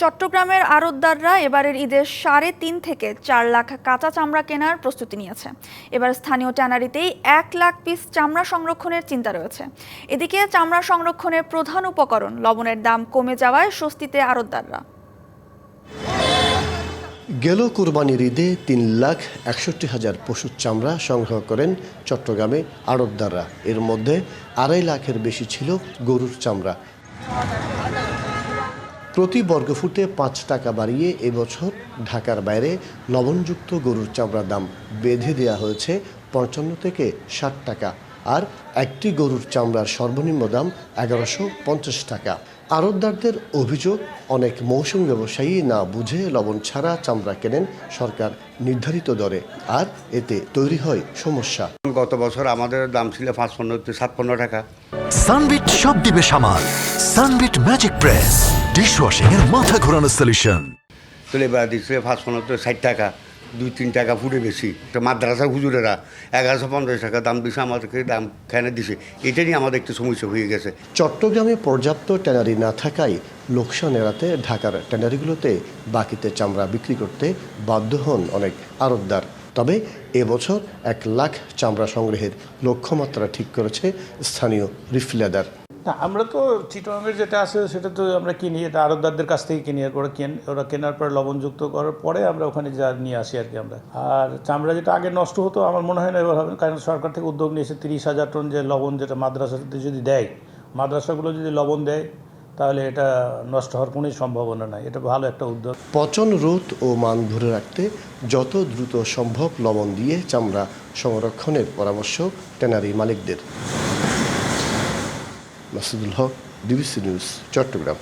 চট্টগ্রামের আড়তদাররা এবারের ঈদে সাড়ে তিন থেকে চার লাখ কাঁচা চামড়া কেনার প্রস্তুতি নিয়েছে। এবার স্থানীয় ট্যানারিতেই এক লাখ পিস চামড়া সংরক্ষণের চিন্তা রয়েছে। এদিকে চামড়া সংরক্ষণের প্রধান উপকরণ লবণের দাম কমে যাওয়ায় স্বস্তিতে আড়তদাররা। গেল কুরবানির ঈদে তিন লাখ একষট্টি হাজার পশুর চামড়া সংগ্রহ করেন চট্টগ্রামে আড়তদাররা। এর মধ্যে আড়াই লাখের বেশি ছিল গরুর চামড়া। প্রতি বর্গফুটে পাঁচ টাকা বাড়িয়ে এবছর ঢাকার বাইরে লবণযুক্ত গরুর চামড়ার দাম বেঁধে দেওয়া হয়েছে পঞ্চান্ন থেকে ষাট টাকা। আর একটি গরুর চামড়ার সর্বনিম্ন দাম এগারোশো পঞ্চাশ টাকা। আড়তদারদের অভিযোগ অনেক মৌসুমি ব্যবসায়ী না বুঝে লবণ ছাড়া চামড়া কেনেন সরকার নির্ধারিত দরে আর এতে তৈরি হয় সমস্যা। গত বছর আমাদের দাম ছিল পাঁচপন্ন সাতপন্ন টাকা। সানবিট সব দিবে সামাল। সানবিট ম্যাজিক প্রেস ডিশওয়াশিং এর মাথা ঘোরানো সলিউশন তাহলে এবার দিচ্ছে পাঁচপন্ন তো ষাট টাকা। দুই, তিন টাকা ফুটে বেশি। তো মাদ্রাসার হুজুরেরা এগারোশো পঞ্চাশ টাকা দাম দিছে, আমাদেরকে দাম খেয়ে দিছে। এটা নিয়ে আমাদের একটু সমস্যা হয়ে গেছে। চট্টগ্রামে পর্যাপ্ত ট্যানারি না থাকায় লোকসান এড়াতে ঢাকার ট্যানারিগুলোতে বাকিতে চামড়া বিক্রি করতে বাধ্য হন অনেক আড়তদার তবে এবছর এক লাখ চামড়া সংগ্রহের লক্ষ্যমাত্রা ঠিক করেছে স্থানীয় রিফিলাদার। না, আমরা তো চিটংয়ের যেটা আছে সেটা তো আমরা কিনি, এটা আড়তদারদের কাছ থেকে কিনি, ওরা কেন, ওরা কেনার পরে লবণযুক্ত করার পরে আমরা ওখানে যা নিয়ে আসি আর কি আমরা। আর চামড়া যেটা আগে নষ্ট হতো, আমার মনে হয় না এবার হবে, কারণ সরকার থেকে উদ্যোগ নিয়েছে তিরিশ হাজার টন যে লবণ যেটা মাদ্রাসাতে যদি দেয়, মাদ্রাসাগুলো যদি লবণ দেয়, তাহলে এটা নষ্ট হওয়ার কোনোই সম্ভাবনা নাই। এটা ভালো একটা উদ্যোগ। পচন রোধ ও মান ধরে রাখতে যত দ্রুত সম্ভব লবণ দিয়ে চামড়া সংরক্ষণের পরামর্শ ট্যানারি মালিকদের। Masudul Haque DBC news Chittagong.